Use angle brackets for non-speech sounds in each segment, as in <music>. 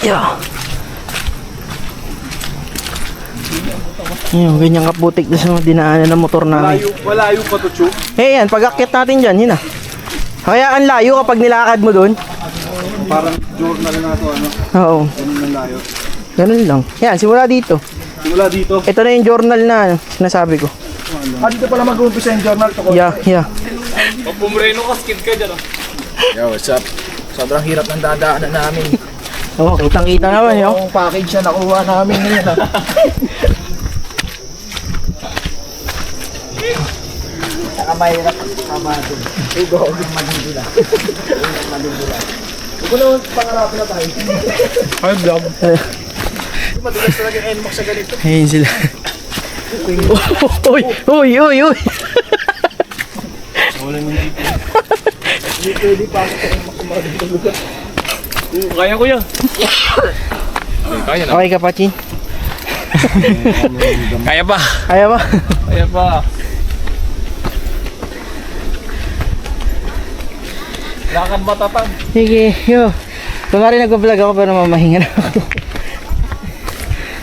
Yeah. Yung ganyan kaputik na sa mga dinaanan ng motor namin. Malayo, malayo pa to, Chu. Eh yan, pag akyat natin dyan, yun ah. Kaya ang layo kapag nilakad mo doon. Parang journal na to, ano? Oo, Ganun ng layo. ganun lang. Yan, simula dito. Simula dito. Ito na yung journal na ano, sinasabi ko. Ah, dito pala mag-uumpisa yung journal to. Yeah, yeah. Yo, what's up? Sobrang hirap ng dadaanan namin. <laughs> Oo, oh, kitang kita naman yun. Yung package na nakuha namin ngayon. ah. <laughs> Saka mahirap kasama natin. Ugo, ugo, magindula. Magindula. Huwag ko naman pangarapin na tayo. Hard vlog. Madulas talaga yung NMAX sa ganito. Ayun sila. <laughs> uy, uy, uy, uy. Hindi pwede NMAX sa mga ganito lugar. Kaya ko yan. Okay ka pa, Chin? Kaya ba? Kaya ba? Kaya ba? Lakad matatag. Sige, yo. Kunwari nag-vlog ako pero mamahinga na ako.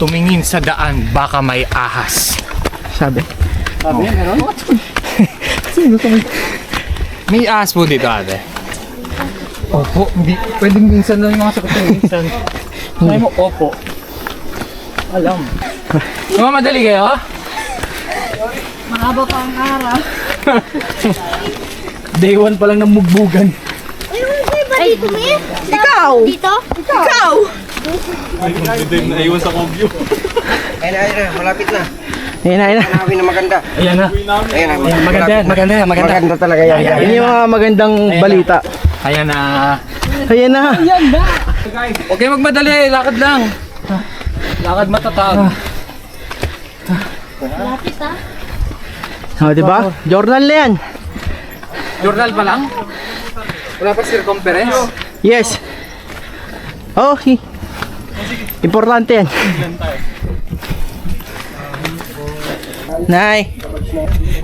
Tumingin sa daan, baka may ahas. Sabi. May ahas po dito ate. Opo, hindi. Pwedeng minsan lang yung mga sagot ng minsan. Sabi mo, opo. Alam. Mamadali kayo? Mahaba pa ang araw. <laughs> Day one pa lang ng mugbugan. Ay, dito, Mir? Ikaw! Dito? Ikaw! Naiwan sa Kogyo. Ayun ayun malapit na. Ayun na, ayun na. Hanapin na maganda. Ayan na. Ayun na, Ayan, maganda yan, maganda yan, maganda. Maganda talaga yan. Yun yung mga magandang balita. Ayan na. Ayan na. Huwag kayo magmadali, lakad lang. Lakad matatag. Lapit ah. O, oh, diba? Journal na yan. Journal pa lang? Wala pa circumference? Yes. Oh. Importante yan. Nay.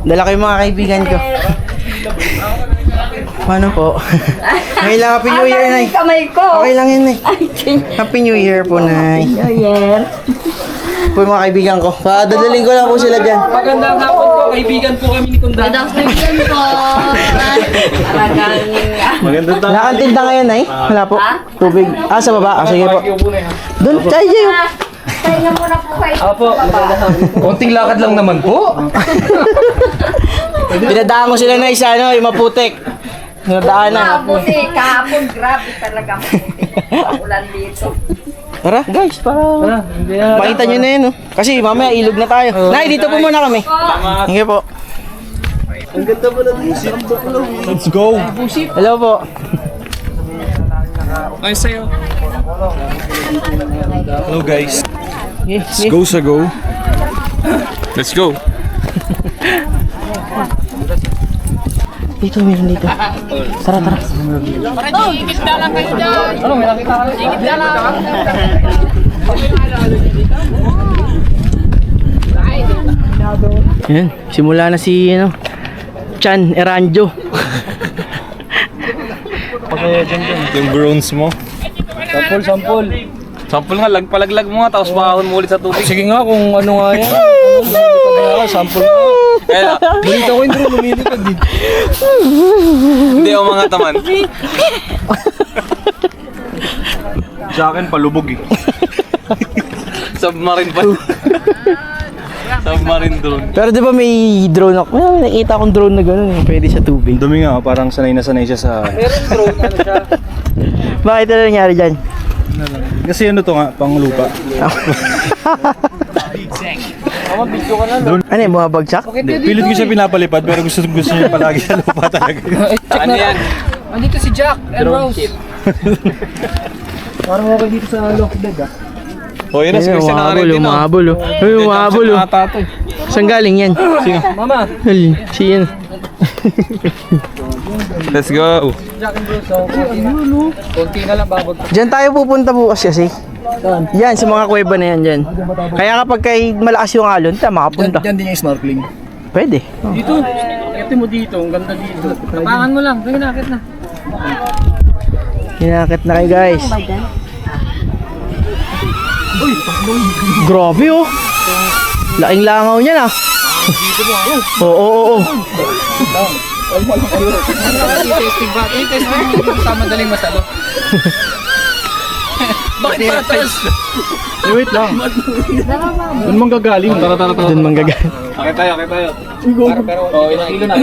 Dala ko yung mga kaibigan ko. Paano po? <laughs> May lang Happy New Year, Nay. Kamay ko! Okay lang yun, Nay. <laughs> Happy New Year po, Nay. New Year. Po yung mga kaibigan ko. Padadaling ko lang po sila dyan. Magandang hapon po, kaibigan po kami ni Kunda. Good afternoon po. Talagang... Maganda tayo. Wala kang tinda ngayon, Nay? Wala po. Tubig. Ah, sa baba. Ah, sige po. Doon, tayo dyan. Tayo muna po kayo. Apo, konting lakad lang naman po. <laughs> Pinadaan ko sila, Nay, sa ano, yung maputik. Pinadaanan. Mabuti, kahapon grabe talaga mabuti. Ulan dito. Tara, guys, para makita nyo na yun, oh. Kasi mamaya ilog na tayo. Nay, dito po muna kami. Sige po. Let's go. Hello po. Ay, sa'yo. Hello guys. Let's go sa go. Let's go. Dito, meron dito. Tara, tara. Yan, simula na si ano, Chan Eranjo. Yung bronze mo. Sampol, sampol. Sample nga, lagpalaglag mo nga, tapos makahon mo ulit sa tubig. Sige nga kung ano nga yan. Sampol nga. Kaya, Balita ko yung drone lumilipad din. hindi ako mga taman. Sa akin, palubog eh. Submarine pa. Submarine drone. Pero di ba may drone ako? May nakita akong drone na gano'n, yung pwede sa tubig. Dumi nga, parang sanay na sanay siya sa... Meron drone, ano siya. Bakit ano nangyari dyan? Kasi ano to nga, pang lupa. Video ka na. Ano yung bumabagsak? Hindi, pilit ko siya pinapalipad, pero gusto, gusto niya palagi sa lupa talaga. <laughs> Eh, check na yan? Andito si Jack and Rose. <laughs> Parang okay dito sa Lockdead ah. O yun na, si Christian umahabol, nakarin din ah. umahabol, oh. Umahabol, oh. Ata to. Saan galing yan? Mama, Hal, <laughs> si yan. Let's go. Oh. Konti na lang babag. Diyan tayo pupunta bukas kasi. Yan, sa mga kuweba na yan dyan. Kaya kapag kay malakas yung alon, tayo makapunta. Diyan din yung snorkeling. Pwede. Dito. Ito mo dito. Ang ganda dito. Tapangan mo lang. Sige na, akit na. Kayo guys. Grabe oh. Laking langaw niya na. Oo, oo, oo. Testing ba? Yung testing mo tama madaling masalo. Bakit patas? Eh, wait lang. Doon mong gagaling. Tara, tara, tara. Doon manggagal. Okay tayo, okay tayo. Pero, pero, oh, ilang kilo na.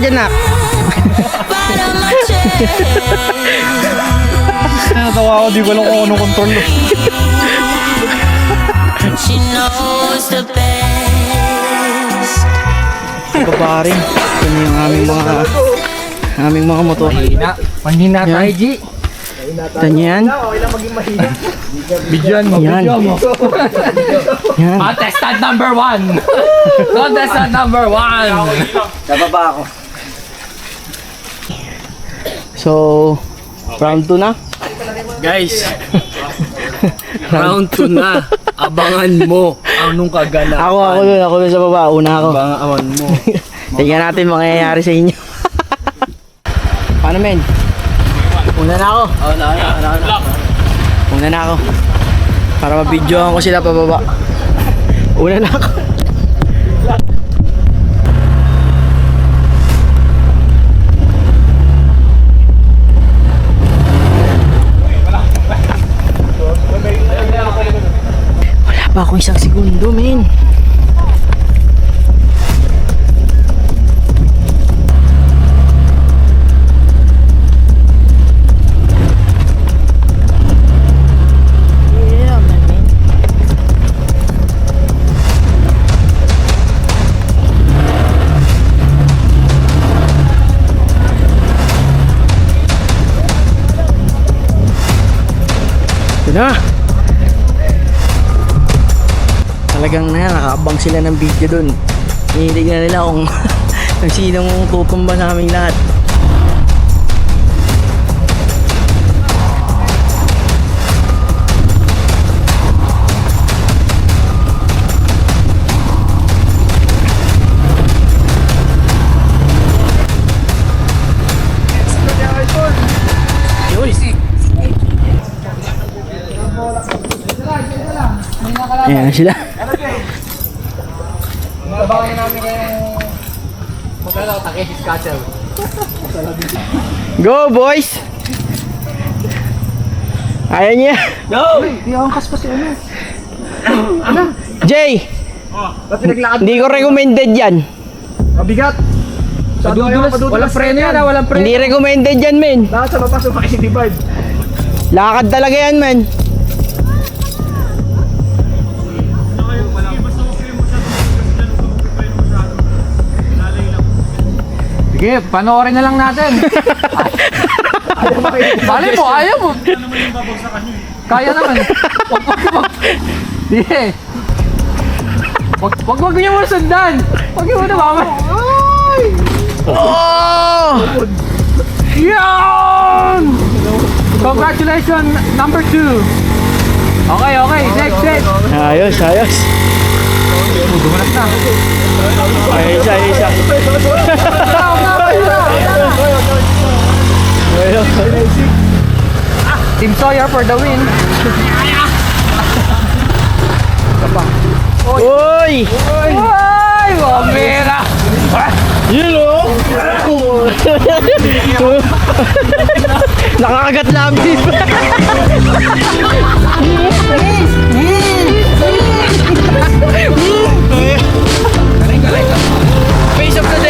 Ka dyan, nak. Natawa ako, di ko alam kung anong control. She knows the best. Ito na yung aming mga aming mga motor. Mahina. Mahina tayo, G. Ito niyo yan. Bidyan mo, Yan. bidyan mo. Yan. Contestant number one! Contestant number one! Nababa ako. So, round 2 na. Guys, <laughs> round 2 na. Abangan mo anong kaganapan. Ako, ako dun. Ako dun sa baba. Una ako. Abangan mo. <laughs> Tingnan natin mangyayari sa inyo. <laughs> Paano, men? Una na ako. Oh, na, na, na, na. Una na ako. Para mabidyohan ko sila pababa. Una na ako. Pa akong isang segundo, men. Na. Talagang na nakaabang sila ng video dun. Hinihilig nila kung, <laughs> kung sinong tutumba naming lahat. Ayan na sila. Magkala ko takis castle. Go boys! Ayaw niya. No! Jay! Hindi ko recommended yan. Mabigat! Madudulas. Walang preno yan ah, walang preno. Hindi recommended yan, men. Lahat sa baba sa 85. Lakad talaga yan, men. Sige, panoorin na lang natin. Bali mo, ayaw mo. Kaya naman. Wag, wag, wag. Sige. Wag, wag, wag niyo muna sundan. Wag niyo muna mama. Oh! Yan! Congratulations, number two. Okay, okay. Next, next. Ayos, ayos. Dumalas na. Ayos, ayos. Down, <laughs> Team Sawyer for the win. Uy! Ay, wamera. Yun o! Nakakagat labi. Face of the day.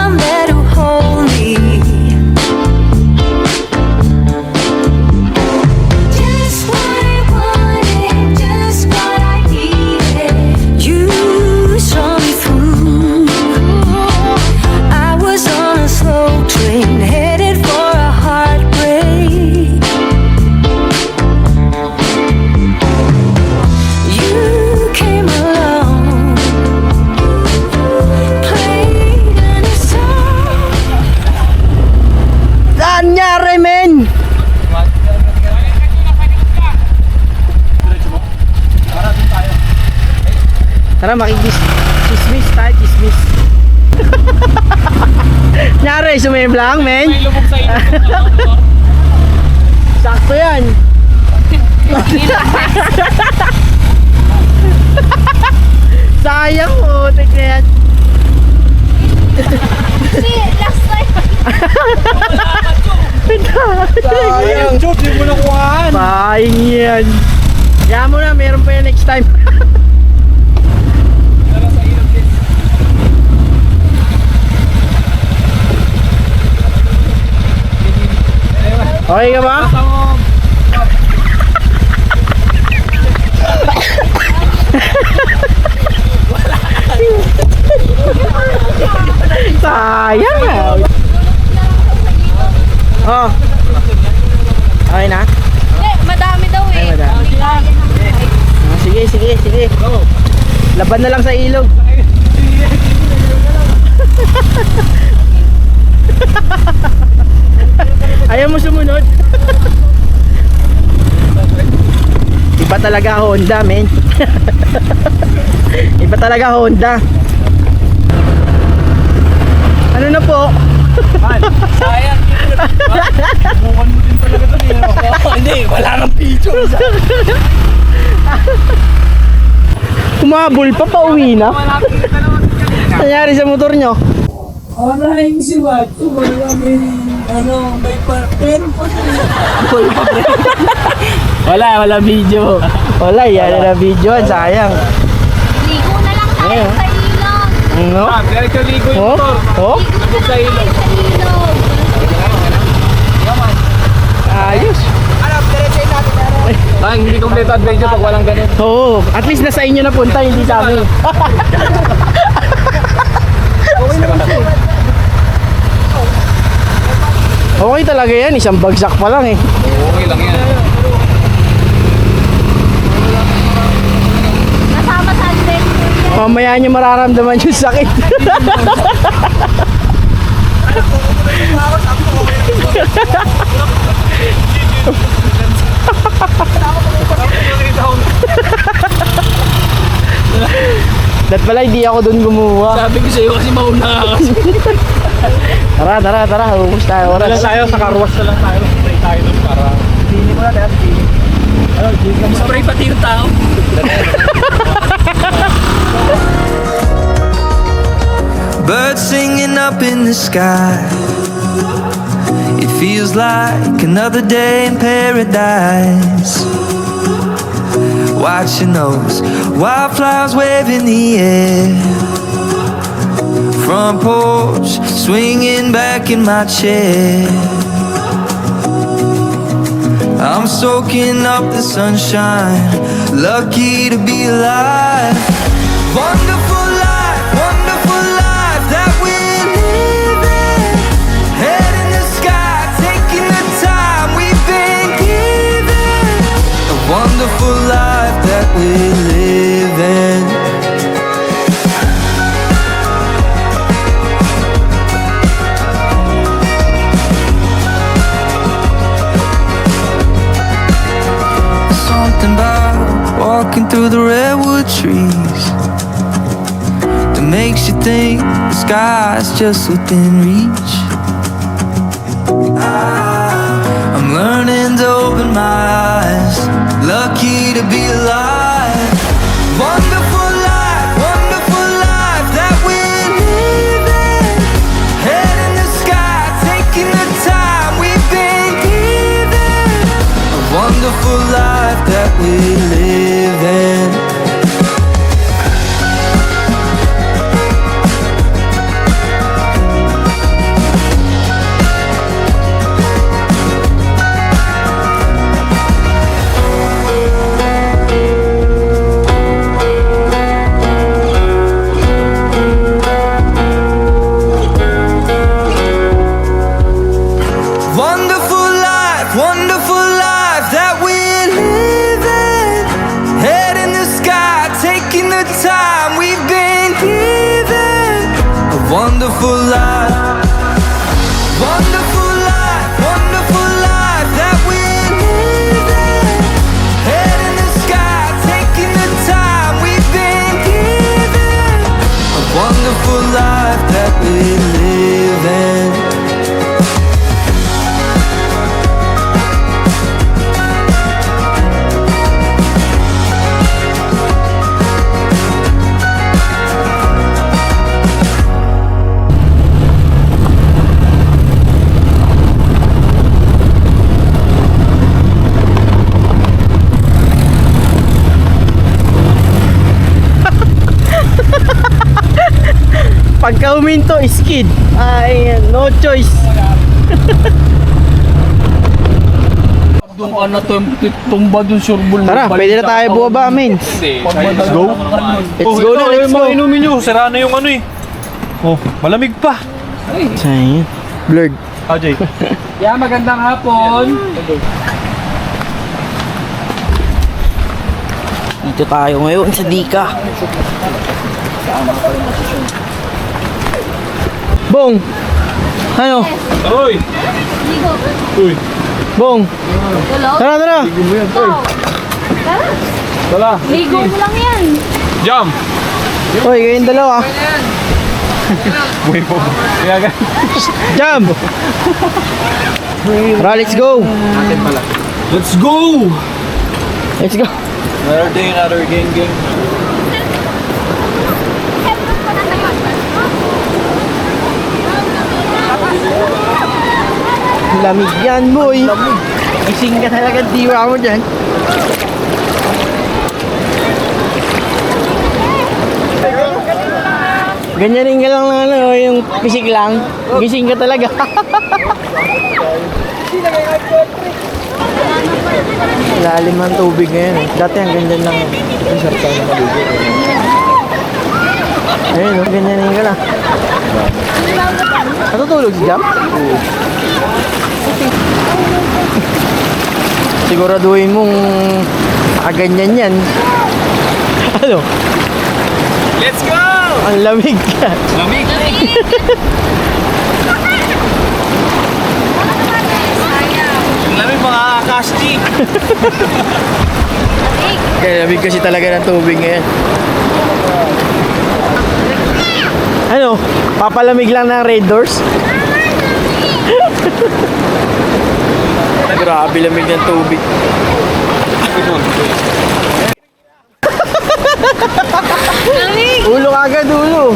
Tara, makikis. Chismis tayo, chismis. <laughs> Nyari, sumiblang, men. Sakto yan. <laughs> Sayang, utik na yan. Last time. Sayang, Chop, di mo nakuhaan. Sayang yan. Kaya mo na, meron pa yan next time. <laughs> Okay ka ba? Sayang ah. Oh. Okay na? Hindi, madami daw eh. Ay, madami. Ah, sige, sige, sige. Laban na lang sa ilog. Ayaw mo sumunod. Iba talaga Honda, men. <laughs> Iba talaga Honda. Ano na po? <laughs> Hindi, wala nang picture. Kumabol pa, pauwi na. Nangyari sa motor nyo? Wala, wala video. Wala, yan na video. Sayang. Ligo na lang tayo sa ilog. No? Ah, diretso ligo yung Oh? motor. Oh? Ligo na lang tayo sa ilog. Ayos. Ah, hindi kompleto adventure pag walang ganun. Oo, at least nasa inyo na punta, hindi sa amin. <laughs> okay talaga yan, isang bagsak pa lang eh. Okay lang yan. Nasama sa adventure yan. Mamaya nyo mararamdaman yung sakit. Dat pala hindi ako doon gumawa. Sabi ko sa'yo kasi mauna ka kasi. Tara, tara, tara. Ubus tayo. Oras. tayo, sa carwash na lang tayo. Spray tayo doon para... Pili mo na, dahil. Ano, Spray pati yung tao. <laughs> Birds singing up in the sky. It feels like another day in paradise. Watching those wildflowers wave in the air. Front porch, swinging back in my chair. I'm soaking up the sunshine, lucky to be alive. Wonderful walking through the redwood trees that makes you think the sky's just within reach. I'm learning to open my eyes, lucky to be alive. Wonderful huminto, skid. Ay, no choice. <laughs> Doon ka na tum- tumba doon surbol. Tara, pwede na tayo bumaba, men. Let's go. Let's go na, let's go. inumin nyo. Sira na yung ano eh. Oh, malamig pa. Sayang. Blurred. Ajay. <laughs> Yeah, magandang hapon. Dito tayo ngayon sa Dika. Bong! Ano? Oy! Uy! Bong! Tara, tara! Tala! Ligo mo lang yan. Jam! Hoy, kayong dalawa. Buhay po. Jam! Tara, let's go! Let's go! Let's go! Another day, another game, game. Lamig yan, boy! Gising ka talaga diwa mo dyan. Ganyan ka lang na ano, yung pisik lang. Gising ka talaga. <laughs> Lalim ang tubig ngayon eh. Dati ang ganyan lang. Ang sarap na maligo. Ayun, oh, ganyan ka lang. Natutulog si Jam? Siguraduhin mong nakaganyan yan. Ano? Let's go! Ang lamig ka. Lamig! Lamig mga kasti! Kaya lamig kasi talaga ng tubig ngayon. Ano? Papalamig lang ng red doors? <laughs> Grabe lamig ng tubig. Ulo agad, ulo.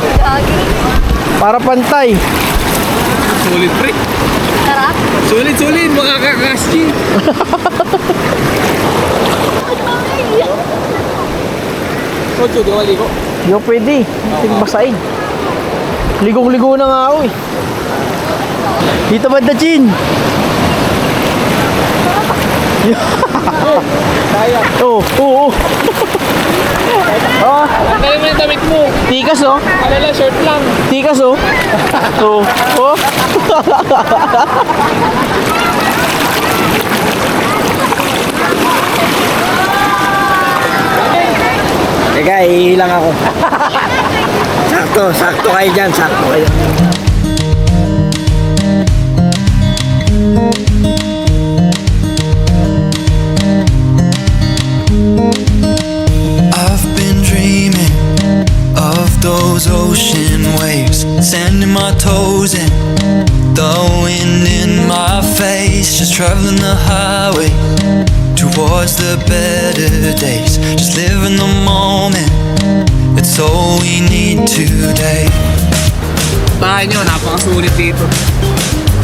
Para pantay. Solid pre. Sarap. Solid, solid. Makakakas Ocho, di wali ko. Di ko pwede. Tigbasain. Ligong-ligo na nga ako eh. Dito ba Chin? Kaya. Oo, oo, oo. Oh, Kaya mo yung damit mo. tikas oh. Alala, short lang. Tikas oh. Oo. Oh. Teka, iilang ako. sakto, sakto kayo dyan, sakto kayo. Waves, sending my toes in, the wind in my face, just traveling the highway towards the better days. Just living the moment, it's all we need today. Bahay nyo, napakasulit dito.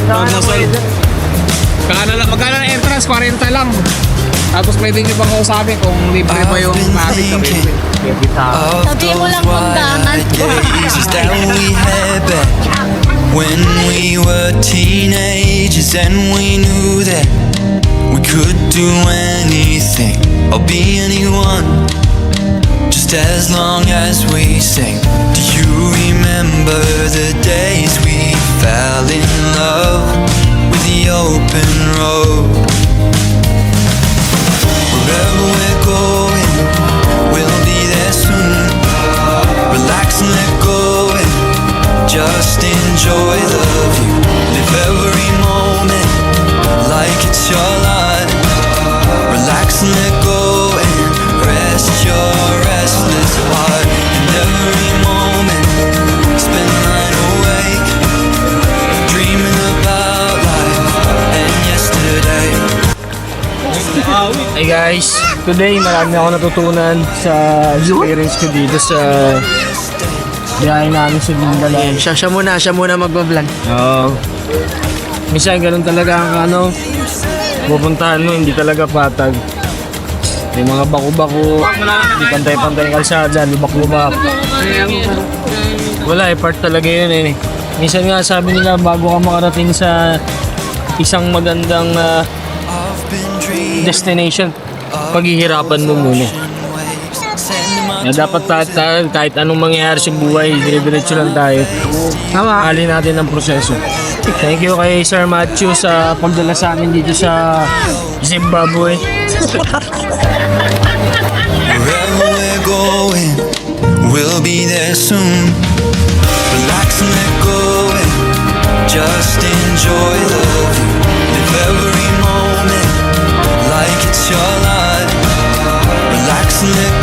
Lord na sold. Magkano lang, magkano ang entrance? 40 lang. Tapos pwede nyo pang kausapin kung libre pa yung traffic na pwede. Pwede sa Of Sabihin mo lang kung dahan. wide days that we had back when we were teenagers and we knew that we could do anything or be anyone just as long as we sing. Do you remember the days we fell in love with the open road? Wherever we're today marami ako natutunan sa experience ko dito sa biyahe namin sa Mindanao. Siya, siya muna, siya muna magbablog. Oo. Minsan ganun talaga ang ano, pupuntahan mo, hindi talaga patag. May mga bako-bako, hindi pantay-pantay kalsada, lubak-lubak. Wala eh, part talaga yun eh. Minsan nga sabi nila bago ka makarating sa isang magandang dreaming. destination, paghihirapan mo muna. Na dapat tayo, tayo, kahit anong mangyayari sa buhay, dire-diretso lang tayo. Tama. Alin natin ang proseso. Thank you kay Sir Matthew sa pagdala sa amin dito sa Zimbabwe. Wherever going, we'll be there soon. Relax and let go and just enjoy the view. Live every moment like it's your life. Let's